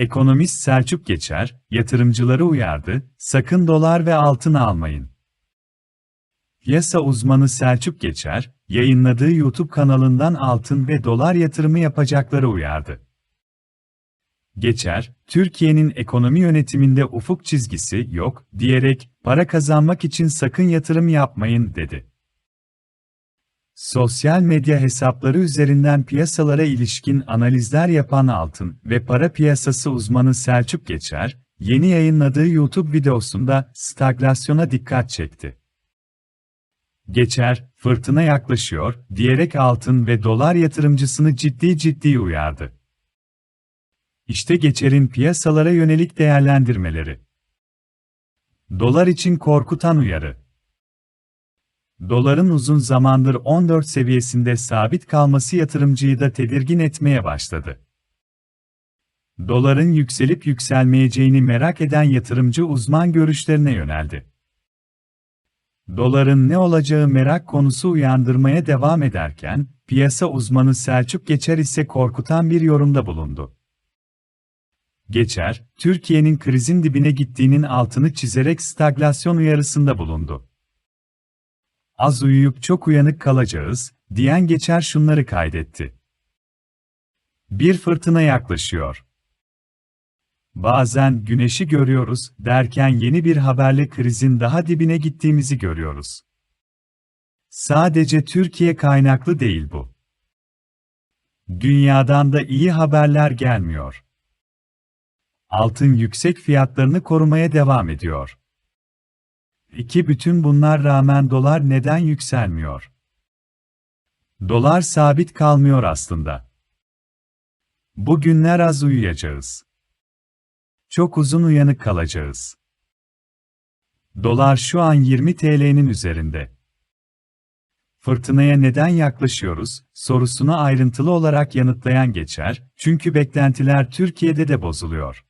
Ekonomist Selçuk Geçer, yatırımcıları uyardı, sakın dolar ve altın almayın. Piyasa uzmanı Selçuk Geçer, yayınladığı YouTube kanalından altın ve dolar yatırımı yapacakları uyardı. Geçer, Türkiye'nin ekonomi yönetiminde ufuk çizgisi yok diyerek para kazanmak için sakın yatırım yapmayın dedi. Sosyal medya hesapları üzerinden piyasalara ilişkin analizler yapan altın ve para piyasası uzmanı Selçuk Geçer, yeni yayınladığı YouTube videosunda staglasyona dikkat çekti. Geçer, fırtına yaklaşıyor diyerek altın ve dolar yatırımcısını ciddi ciddi uyardı. İşte Geçer'in piyasalara yönelik değerlendirmeleri. Dolar için korkutan uyarı. Doların uzun zamandır 14 seviyesinde sabit kalması yatırımcıyı da tedirgin etmeye başladı. Doların yükselip yükselmeyeceğini merak eden yatırımcı uzman görüşlerine yöneldi. Doların ne olacağı merak konusu uyandırmaya devam ederken, piyasa uzmanı Selçuk Geçer ise korkutan bir yorumda bulundu. Geçer, Türkiye'nin krizin dibine gittiğinin altını çizerek staglasyon uyarısında bulundu. Az uyuyup çok uyanık kalacağız, diyen Geçer şunları kaydetti. Bir fırtına yaklaşıyor. Bazen güneşi görüyoruz derken yeni bir haberle krizin daha dibine gittiğimizi görüyoruz. Sadece Türkiye kaynaklı değil bu. Dünyadan da iyi haberler gelmiyor. Altın yüksek fiyatlarını korumaya devam ediyor. İki bütün bunlar rağmen dolar neden yükselmiyor? Dolar sabit kalmıyor aslında. Bugünler az uyuyacağız. Çok uzun uyanık kalacağız. Dolar şu an 20 TL'nin üzerinde. Fırtınaya neden yaklaşıyoruz sorusunu ayrıntılı olarak yanıtlayan geçer, çünkü beklentiler Türkiye'de de bozuluyor.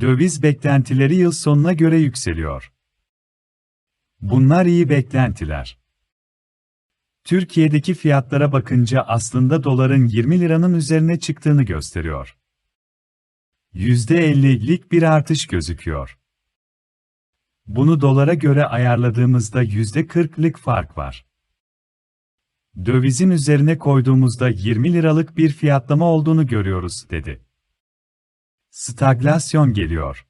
Döviz beklentileri yıl sonuna göre yükseliyor. Bunlar iyi beklentiler. Türkiye'deki fiyatlara bakınca aslında doların 20 liranın üzerine çıktığını gösteriyor. %50'lik bir artış gözüküyor. Bunu dolara göre ayarladığımızda %40'lık fark var. Dövizin üzerine koyduğumuzda 20 liralık bir fiyatlama olduğunu görüyoruz, dedi. Staglasyon geliyor.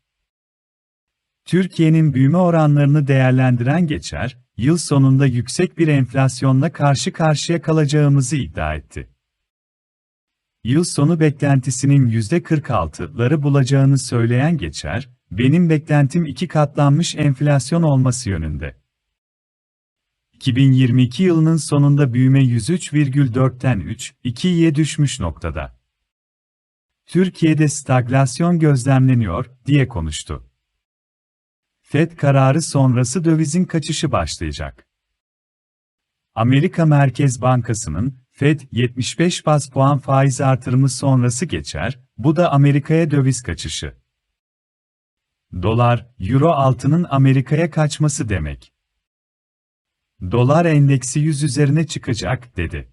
Türkiye'nin büyüme oranlarını değerlendiren geçer, yıl sonunda yüksek bir enflasyonla karşı karşıya kalacağımızı iddia etti. Yıl sonu beklentisinin %46'ları bulacağını söyleyen geçer, benim beklentim iki katlanmış enflasyon olması yönünde. 2022 yılının sonunda büyüme 103,4'ten 3,2'ye düşmüş noktada. Türkiye'de staglasyon gözlemleniyor, diye konuştu. FED kararı sonrası dövizin kaçışı başlayacak. Amerika Merkez Bankası'nın FED 75 bas puan faiz artırımı sonrası geçer, bu da Amerika'ya döviz kaçışı. Dolar, Euro altının Amerika'ya kaçması demek. Dolar endeksi 100 üzerine çıkacak, dedi.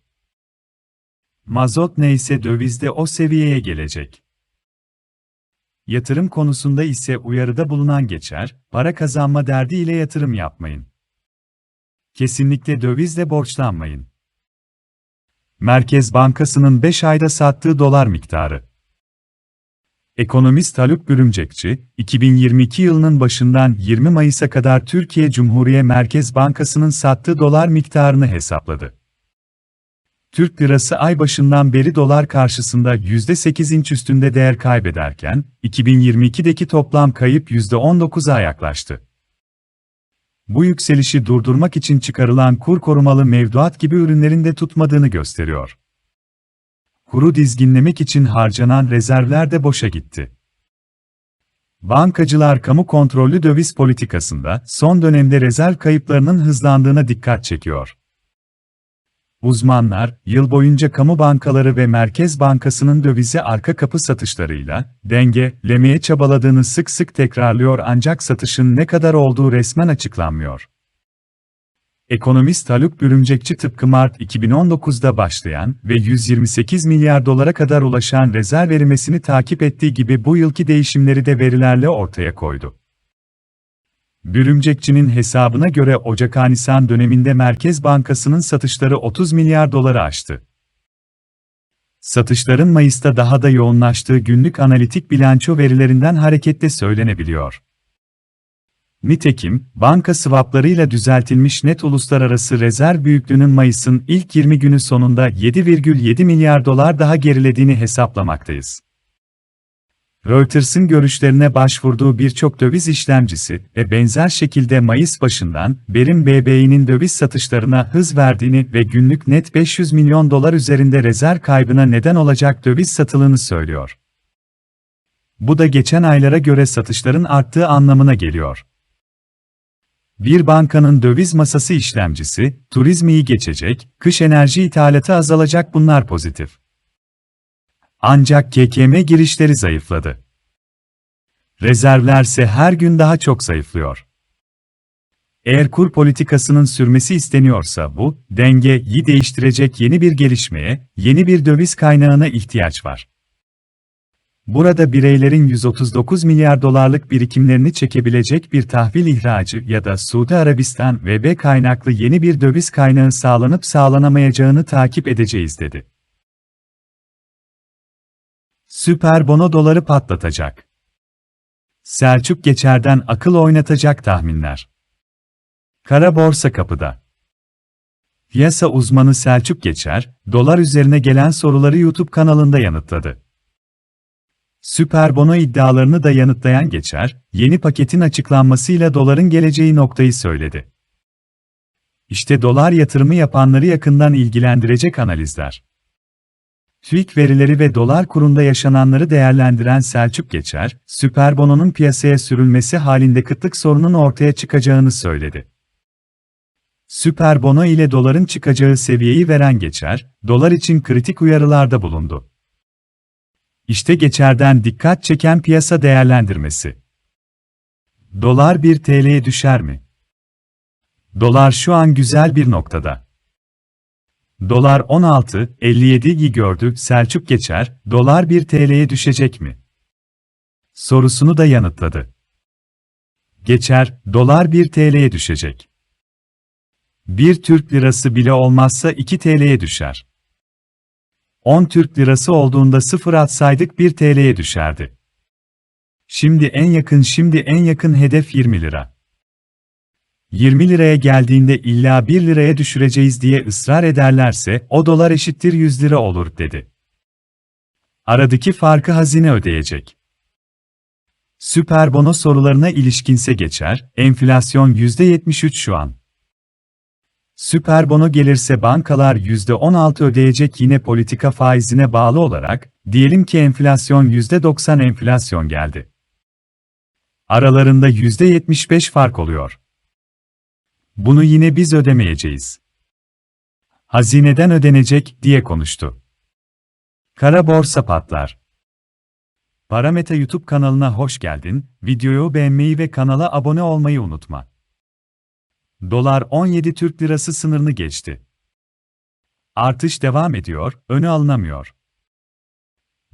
Mazot neyse dövizde o seviyeye gelecek. Yatırım konusunda ise uyarıda bulunan geçer, para kazanma derdiyle yatırım yapmayın. Kesinlikle dövizle borçlanmayın. Merkez Bankası'nın 5 ayda sattığı dolar miktarı. Ekonomist Haluk Bürümcekçi, 2022 yılının başından 20 Mayıs'a kadar Türkiye Cumhuriyet Merkez Bankası'nın sattığı dolar miktarını hesapladı. Türk lirası ay başından beri dolar karşısında %8 inç üstünde değer kaybederken, 2022'deki toplam kayıp %19'a yaklaştı. Bu yükselişi durdurmak için çıkarılan kur korumalı mevduat gibi ürünlerin de tutmadığını gösteriyor. Kuru dizginlemek için harcanan rezervler de boşa gitti. Bankacılar kamu kontrollü döviz politikasında son dönemde rezerv kayıplarının hızlandığına dikkat çekiyor. Uzmanlar, yıl boyunca kamu bankaları ve Merkez Bankası'nın dövize arka kapı satışlarıyla dengelemeye çabaladığını sık sık tekrarlıyor ancak satışın ne kadar olduğu resmen açıklanmıyor. Ekonomist Haluk Bürümcekçi tıpkı Mart 2019'da başlayan ve 128 milyar dolara kadar ulaşan rezerv erimesini takip ettiği gibi bu yılki değişimleri de verilerle ortaya koydu. Bürümcekçinin hesabına göre Ocak-Nisan döneminde Merkez Bankası'nın satışları 30 milyar doları aştı. Satışların Mayıs'ta daha da yoğunlaştığı günlük analitik bilanço verilerinden hareketle söylenebiliyor. Nitekim, banka swaplarıyla düzeltilmiş net uluslararası rezerv büyüklüğünün Mayıs'ın ilk 20 günü sonunda 7,7 milyar dolar daha gerilediğini hesaplamaktayız. Reuters'ın görüşlerine başvurduğu birçok döviz işlemcisi ve benzer şekilde Mayıs başından Berim BBİ'nin döviz satışlarına hız verdiğini ve günlük net 500 milyon dolar üzerinde rezerv kaybına neden olacak döviz satılığını söylüyor. Bu da geçen aylara göre satışların arttığı anlamına geliyor. Bir bankanın döviz masası işlemcisi, turizmi geçecek, kış enerji ithalatı azalacak bunlar pozitif. Ancak KKM girişleri zayıfladı. Rezervlerse her gün daha çok zayıflıyor. Eğer kur politikasının sürmesi isteniyorsa bu, dengeyi değiştirecek yeni bir gelişmeye, yeni bir döviz kaynağına ihtiyaç var. Burada bireylerin 139 milyar dolarlık birikimlerini çekebilecek bir tahvil ihracı ya da Suudi Arabistan VB kaynaklı yeni bir döviz kaynağı sağlanıp sağlanamayacağını takip edeceğiz dedi. Süper bono doları patlatacak. Selçuk Geçer'den akıl oynatacak tahminler. Kara borsa kapıda. Piyasa uzmanı Selçuk Geçer, dolar üzerine gelen soruları YouTube kanalında yanıtladı. Süper bono iddialarını da yanıtlayan Geçer, yeni paketin açıklanmasıyla doların geleceği noktayı söyledi. İşte dolar yatırımı yapanları yakından ilgilendirecek analizler. TÜİK verileri ve dolar kurunda yaşananları değerlendiren Selçuk Geçer, süper bononun piyasaya sürülmesi halinde kıtlık sorunun ortaya çıkacağını söyledi. Süper bono ile doların çıkacağı seviyeyi veren Geçer, dolar için kritik uyarılarda bulundu. İşte Geçer'den dikkat çeken piyasa değerlendirmesi. Dolar 1 TL'ye düşer mi? Dolar şu an güzel bir noktada. Dolar 16.57'yi gördü, Selçuk Geçer, dolar 1 TL'ye düşecek mi? Sorusunu da yanıtladı. Geçer, dolar 1 TL'ye düşecek. Bir Türk lirası bile olmazsa 2 TL'ye düşer. 10 Türk lirası olduğunda sıfır atsaydık 1 TL'ye düşerdi. Şimdi en yakın şimdi en yakın hedef 20 lira. 20 liraya geldiğinde illa 1 liraya düşüreceğiz diye ısrar ederlerse o dolar eşittir 100 lira olur dedi. Aradaki farkı hazine ödeyecek. Süper bono sorularına ilişkinse geçer, enflasyon %73 şu an. Süper bono gelirse bankalar %16 ödeyecek yine politika faizine bağlı olarak, diyelim ki enflasyon %90 enflasyon geldi. Aralarında %75 fark oluyor. Bunu yine biz ödemeyeceğiz. Hazineden ödenecek, diye konuştu. Kara borsa patlar. Parameta YouTube kanalına hoş geldin, videoyu beğenmeyi ve kanala abone olmayı unutma. Dolar 17 Türk Lirası sınırını geçti. Artış devam ediyor, önü alınamıyor.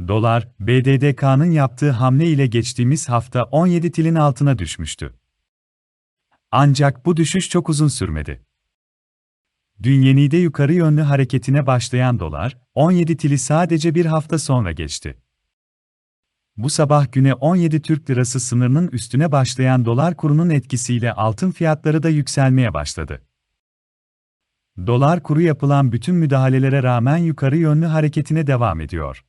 Dolar, BDDK'nın yaptığı hamle ile geçtiğimiz hafta 17 tilin altına düşmüştü. Ancak bu düşüş çok uzun sürmedi. Dün yenide yukarı yönlü hareketine başlayan dolar, 17 tili sadece bir hafta sonra geçti. Bu sabah güne 17 Türk Lirası sınırının üstüne başlayan dolar kurunun etkisiyle altın fiyatları da yükselmeye başladı. Dolar kuru yapılan bütün müdahalelere rağmen yukarı yönlü hareketine devam ediyor.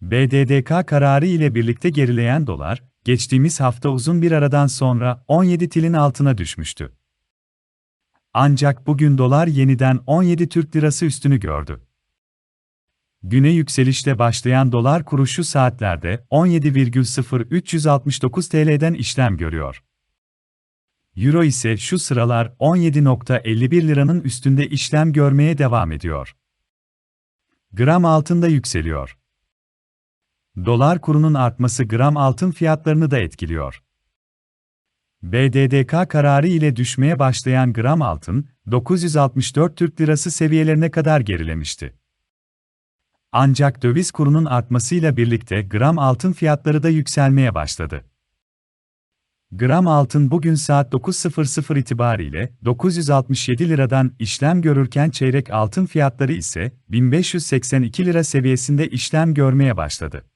BDDK kararı ile birlikte gerileyen dolar, geçtiğimiz hafta uzun bir aradan sonra 17 tilin altına düşmüştü. Ancak bugün dolar yeniden 17 Türk Lirası üstünü gördü. Güne yükselişle başlayan dolar kuru şu saatlerde 17,0369 TL'den işlem görüyor. Euro ise şu sıralar 17.51 liranın üstünde işlem görmeye devam ediyor. Gram altında yükseliyor. Dolar kurunun artması gram altın fiyatlarını da etkiliyor. BDDK kararı ile düşmeye başlayan gram altın, 964 Türk Lirası seviyelerine kadar gerilemişti. Ancak döviz kurunun artmasıyla birlikte gram altın fiyatları da yükselmeye başladı. Gram altın bugün saat 9.00 itibariyle 967 liradan işlem görürken çeyrek altın fiyatları ise 1582 lira seviyesinde işlem görmeye başladı.